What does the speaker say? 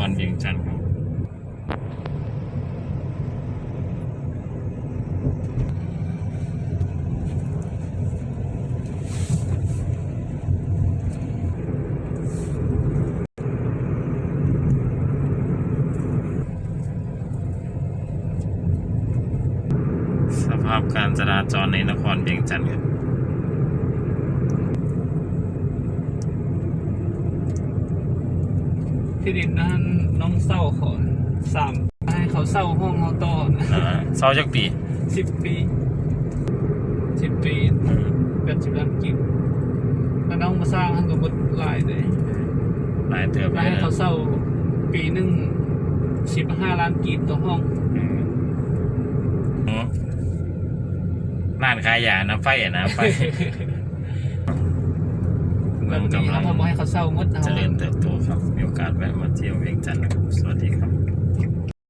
ครเวียงจันทร์ครับภาพการจราจรในนครเวียงจันทร์ครับ ที่ดินนั้นน้องเศร้าขอสามให้เขาเศร้าห้องเขาต่อนะอ่าเศร้าจักปีสิบปีสิบปีอืมแปดสิบล้านกิบแล้วน้องมาสร้างให้กับบดลายเลยหลายเติบแล้วเลยให้นะเขาเศร้าปีหนึ่งสิบห้าล้านกีบต่อห้องอืมอ๋อร้านขายยานะไฟอะนะไฟแบเมืองบนี้กำลัเขางทำให้เขาเศร้าหมดนะเจริญเติบโตครับมีโอกาส แวะมาเที่ยวเวียงจันทร์นะครับ